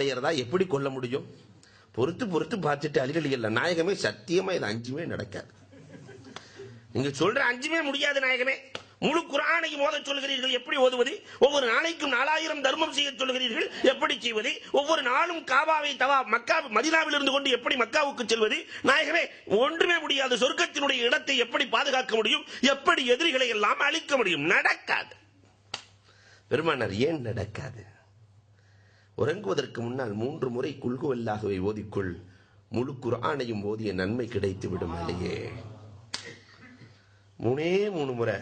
அலையறதா எப்படி கொல்ல முடியும்? பொறுத்து பொறுத்து பார்த்துட்டு அலிரலி இல்லை. நாயகமே சத்தியமா இது அஞ்சுமே நடக்காது. நீங்க சொல்ற அஞ்சுமே முடியாது நாயகமே. முழு குரானையும் ஓத சொல்கிறீர்கள். எப்படி ஓதுவது? ஒவ்வொரு நாளைக்கும் நாலாயிரம் தர்மம் செய்ய சொல்கிறீர்கள். எப்படி செய்வது? ஒவ்வொரு நாளும் காபாவை தவா மக்கா மதினாவில் இருந்து கொண்டு எப்படி மக்காவுக்கு செல்வது? நாயகமே ஒன்றுமே முடியாது. சொர்க்கத்தினுடைய இடத்தை எப்படி பாதுகாக்க முடியும்? எப்படி எதிரிகளை எல்லாம் அழிக்க முடியும்? நடக்காது. பெருமானார் ஏன் நடக்காது? உறங்குவதற்கு முன்னால் மூன்று முறை குல்குவல்லாகவே ஓதிக்கொள். முழு குரானையும் ஓதிய நன்மை கிடைத்து விடும் மூணே மூணு முறை.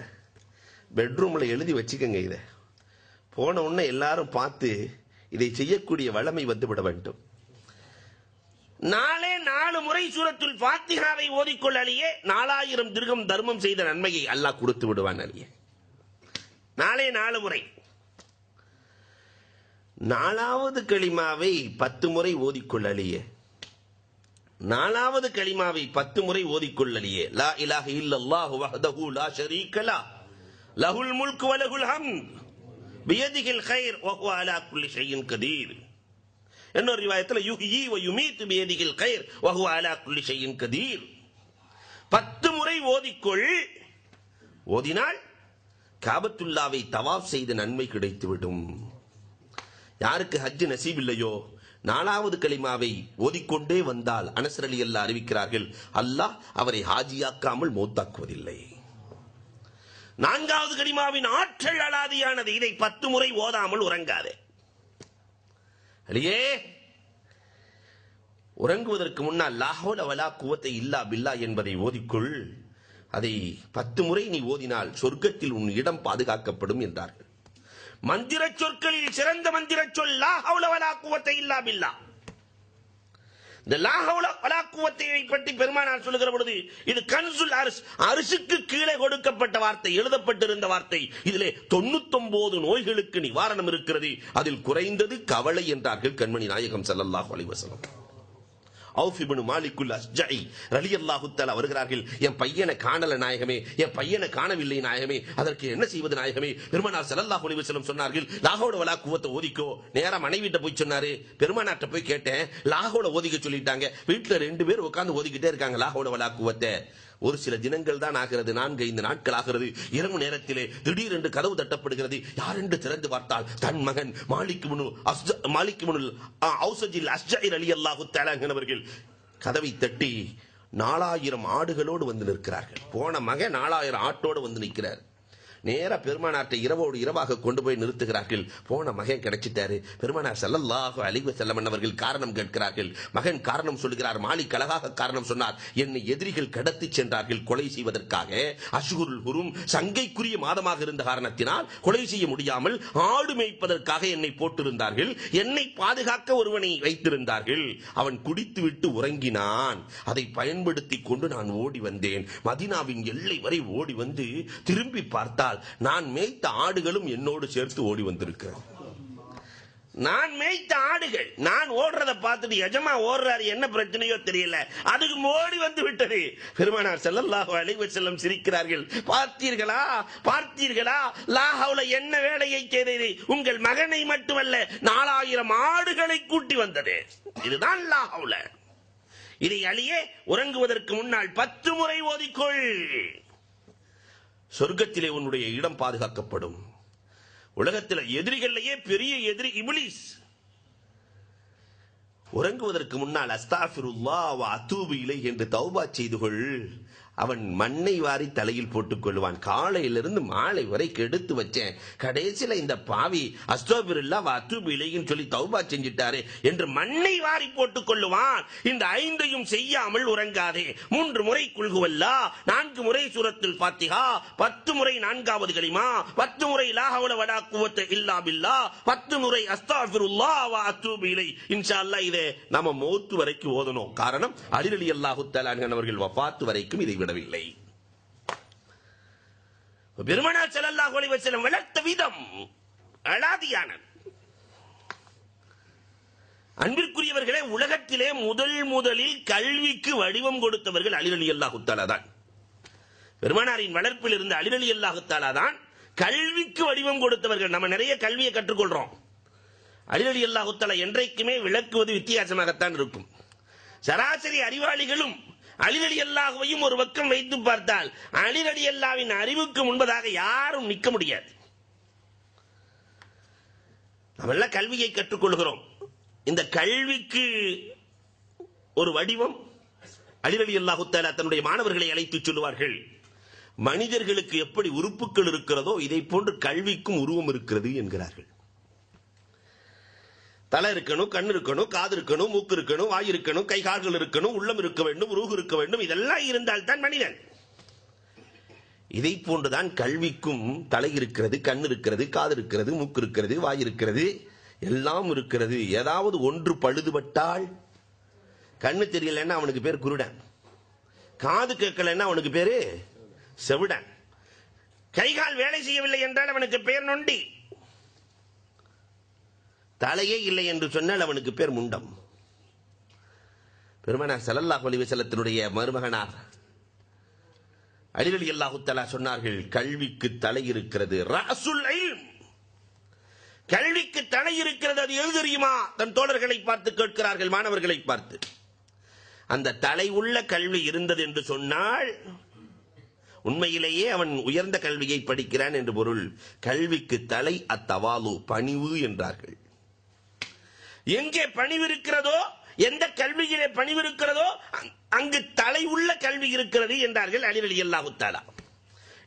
பெட்ரூம்ல எழுதி வச்சுக்கங்க இதை. போன உடனே எல்லாரும் பார்த்து இதை செய்யக்கூடிய வளமை வந்துவிட வேண்டும். நாளே நாலு முறை சூரத்துல் பாத்திகாவை ஓதிக்கொள் அழியே நாலாயிரம் திருகம் தர்மம் செய்த நன்மையை அல்லாஹ் கொடுத்து விடுவான் அழியே நாளே நாலு முறை. நாலாவது களிமாவை பத்து முறை ஓதிக்கொள்ளலியே. நாலாவது களிமாவை பத்து முறை ஓதிக்கொள்ளலியே. லா இலாஹ இல்லல்லாஹு வஹ்தஹு லா ஷரீக லா. லஹுல் முல்கு வ லஹுல் ஹம்த் பியதிஹில் கைர் வஹுவ அலா குல்லி ஷைஇன் கதீர். இன்னொரு ரிவாயத்தில் யுஹ்யி வ யுமீத் பியதிஹில் கைர் வஹுவ அலா குல்லி ஷைஇன் கதீர். பத்து முறை ஓதிக்கொள். ஓதினால் காபத்துல்லாவை தவாப் செய்த நன்மை கிடைத்துவிடும். யாருக்கு ஹஜ் நசீப் இல்லையோ நாலாவது களிமாவை ஓதிக்கொண்டே வந்தால் அனசர் அலி அல்லா அறிவிக்கிறார்கள் அல்லாஹ் அவரை ஹாஜியாக்காமல் மௌத்தாக்குவதில்லை. நான்காவது கலிமாவின் ஆற்றல் அலாதியானது இதை பத்து முறை ஓதாமல் உறங்காதே. அடியே உறங்குவதற்கு முன்னால் லாஹோல வலா குவத்தை இல்லா பில்லா என்பதை ஓதிக்கொள். அதை பத்து முறை நீ ஓதினால் சொர்க்கத்தில் உன் இடம் பாதுகாக்கப்படும் என்றார்கள். மந்திர சொற்களில் சிறந்த மந்திர சொல் லா ஹவுல வலா குவத்தை இல்லா பில்லா. இந்த லா பற்றி பெருமானார் சொல்லுகிற பொழுது இது கன்சுல் அரசு அரிசுக்கு கீழே கொடுக்கப்பட்ட வார்த்தை எழுதப்பட்டிருந்த வார்த்தை. இதிலே தொண்ணூத்தொன்பது நோய்களுக்கு நிவாரணம் இருக்கிறது. அதில் குறைந்தது கவலை என்றார்கள் கண்மணி நாயகம் செல்லல்லாஹ் அலைஹி வஸல்லம் மாலிக்குல் இப்னு மாலிக்குல் அஸ்ஜஇ ரலியல்லாஹு தஆலா வருகிறார்கள் என் பையனை காணல நாயகமே என் பையனை காணவில்லை நாயகமே அதற்கு என்ன செய்வது நாயகமே? பெருமனார் ஸல்லல்லாஹு ஒளிவு செல்லும் சொன்னார்கள் லாகோட வலா குவத்தை ஓதிக்கோ. நேரம் மனைவிட்ட போய் சொன்னாரு பெருமானார்ட்ட போய் கேட்டேன் லாகோட ஓதிக்க சொல்லிட்டாங்க வீட்டுல ரெண்டு பேர் உட்காந்து ஓதிக்கிட்டே இருக்காங்க லாகோட வலா குவத்தை. ஒரு சில தினங்கள் தான் ஆகிறது. நான்கு ஐந்து நாட்கள் ஆகிறது. இரவு நேரத்திலே திடீரென்று கதவு தட்டப்படுகிறது. யார் என்று திறந்து பார்த்தால்? தன் மகன் மாலிக் முனு மாலிக் முனுல் ஔசஜில் அஸ்ஜைர் அலி அல்லாஹு தேலாங்கனவர்கள் கதவை தட்டி நாலாயிரம் ஆடுகளோடு வந்து நிற்கிறார்கள். போன மகன் நாலாயிரம் ஆட்டோடு வந்து நிற்கிறார். நேர பெருமானார்ட்ட இரவோடு இரவாக கொண்டு போய் நிறுத்துகிறார்கள். போன மகன் கிடைச்சிட்டாரு. பெருமானார் ஸல்லல்லாஹு அழிவு செல்லமன் அவர்கள் காரணம் கேட்கிறார்கள். மகன் காரணம் சொல்கிறார். மாலிக் அழகாக காரணம் சொன்னார். என்னை எதிரிகள் கடத்தி சென்றார்கள் கொலை செய்வதற்காக. அஷ்ஹுருல் குரும் சங்கைக்குரிய மாதமாக இருந்த காரணத்தினால் கொலை செய்ய முடியாமல் ஆடு மேய்ப்பதற்காக என்னை போட்டிருந்தார்கள். என்னை பாதுகாக்க ஒருவனை வைத்திருந்தார்கள். அவன் குடித்துவிட்டு உறங்கினான். அதை பயன்படுத்தி கொண்டு நான் ஓடி வந்தேன். மதினாவின் எல்லை வரை ஓடி வந்து திரும்பி என்றால் நான் மேய்த்த ஆடுகளும் என்னோடு சேர்த்து ஓடி வந்திருக்கிறேன். நான் மேய்த்த ஆடுகள் நான் ஓடுறத பார்த்துட்டு எஜமா ஓடுறாரு என்ன பிரச்சனையோ தெரியல. அதுக்கு மோடி வந்து விட்டது. பெருமானார் ஸல்லல்லாஹு அலைஹி செல்லம் சிரிக்கிறார்கள். பார்த்தீர்களா? பார்த்தீர்களா? லாஹவுல என்ன வேலையை செய்தது? உங்கள் மகனை மட்டுமல்ல நாலாயிரம் ஆடுகளை கூட்டி வந்தது. இதுதான் லாஹவுல இதை அழியே உறங்குவதற்கு முன்னால் பத்து முறை ஓதிக்கொள். சொர்க்கத்திலே உன்னுடைய இடம் பாதுகாக்கப்படும். உலகத்தில் எதிரிகளிலேயே பெரிய எதிரி இபிலிஸ். உறங்குவதற்கு முன்னால் அஸ்தாஃபிருல்லா வ அத்தூபு இலை என்று தௌபா செய்து கொள். அவன் மண்ணை வாரி தலையில் போட்டுக் கொள்வான் காலையிலிருந்து மாலை வரை கெடுத்து வச்சேன். கடைசியில இந்த பாவி அஸ்தோபிரில்லா வ அத்தூபு சொல்லி தௌபா செஞ்சிட்டாரு என்று மண்ணை வாரி போட்டுக் கொள்ளுவான். இந்த ஐந்தையும் செய்யாமல் உறங்காதே. மூன்று முறை குல்குவல்லா நான்கு முறை சூரத்தில் பாத்திகா பத்து முறை நான்காவது களிமா பத்து முறை லாகவல வடா குவத்த இல்லா பில்லா பத்து முறை அஸ்தாபிருல்லா வா அத்தூபு இலை. இன்ஷா அல்லாஹ் இதை நம்ம மௌத்து வரைக்கும் ஓதணும். காரணம் அலிரலி அல்லாஹு தலான் அவர்கள் வஃபாத்து வரைக்கும் இதை விடவில்லை பெருமனா செல்லல்லா அலைஹி வஸல்லம் வளர்த்த விதம் அலாதியானது அன்பிற்குரியவர்களே உலகத்திலே முதல் முதலில் கல்விக்கு வடிவம் கொடுத்தவர்கள் அலிரலி அல்லாஹு தஆலா தான். பெருமானாரின் வளர்ப்பில் இருந்த அலிரலி அல்லாஹு தஆலா தான் கல்விக்கு வடிவம் கொடுத்தவர்கள். நம்ம நிறைய கல்வியை கற்றுக்கொள்றோம். அலிரலி அல்லாஹுத்தலா என்றைக்குமே விளக்குவது வித்தியாசமாகத்தான் இருக்கும். சராசரி அறிவாளிகளும் அலிரலி அல்லாஹுவையும் ஒரு பக்கம் வைத்து பார்த்தால் அலிரலி அல்லாவின் அறிவுக்கு முன்பதாக யாரும் நிற்க முடியாது. நம்மெல்லாம் கல்வியை கற்றுக்கொள்கிறோம். இந்த கல்விக்கு ஒரு வடிவம் அலிரலி அல்லாஹுத்தாலா தன்னுடைய மாணவர்களை அழைத்து சொல்லுவார்கள். மனிதர்களுக்கு எப்படி உறுப்புகள் இருக்கிறதோ இதை போன்று கல்விக்கும் உருவம் இருக்கிறது என்கிறார்கள். தலை இருக்கணும் கண் இருக்கணும் காது இருக்கணும் மூக்கு இருக்கணும் வாய் இருக்கணும் கை கால்கள் இருக்கணும் உள்ளம் இருக்க வேண்டும் ரூகு இருக்க வேண்டும் இதெல்லாம் இருந்தால் தான் மனிதன். இதை போன்றுதான் கல்விக்கும் தலை இருக்கிறது கண் இருக்கிறது காது இருக்கிறது மூக்கு இருக்கிறது வாய் இருக்கிறது எல்லாம் இருக்கிறது. ஏதாவது ஒன்று பழுதுபட்டால் கண்ணு தெரியலன்னா அவனுக்கு பேர் குருடன். காது கேட்கலன்னா அவனுக்கு பேரு செவிடன். கைகால் வேலை செய்யவில்லை என்றால் அவனுக்கு பேர் நொண்டி. தலையே இல்லை என்று சொன்னால் அவனுக்கு பேர் முண்டம். பெருமனார் செலல்லாஹ் ஒலிவசலத்தினுடைய மருமகனார். அலிரலி அல்லாஹுத்தலா சொன்னார்கள் கல்விக்கு தலை இருக்கிறது. ரஅசுல் கல்விக்கு தலை இருக்கிறது அது எது தெரியுமா? தன் தோழர்களை பார்த்து கேட்கிறார்கள் மாணவர்களை பார்த்து. அந்த தலை உள்ள கல்வி இருந்தது என்று சொன்னால் உண்மையிலேயே அவன் உயர்ந்த கல்வியை படிக்கிறான் என்று பொருள் கல்விக்கு தலை அத்தவாலு பணிவு என்றார்கள். எங்கே பணிவிருக்கிறதோ எந்த கல்வியிலே பணிவிருக்கிறதோ அங்- அங்கு தலை உள்ள கல்வி இருக்கிறது என்றார்கள் அலிவலி அல்லாஹுத்தாலா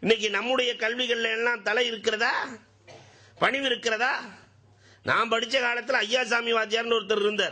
இன்னைக்கு நம்முடைய கல்விகள்ல எல்லாம் தலை இருக்கிறதா? பணிவு இருக்கிறதா நான் படிச்ச காலத்தில் ஐயாசாமி வாத்தியார்னு ஒருத்தர் இருந்தார்.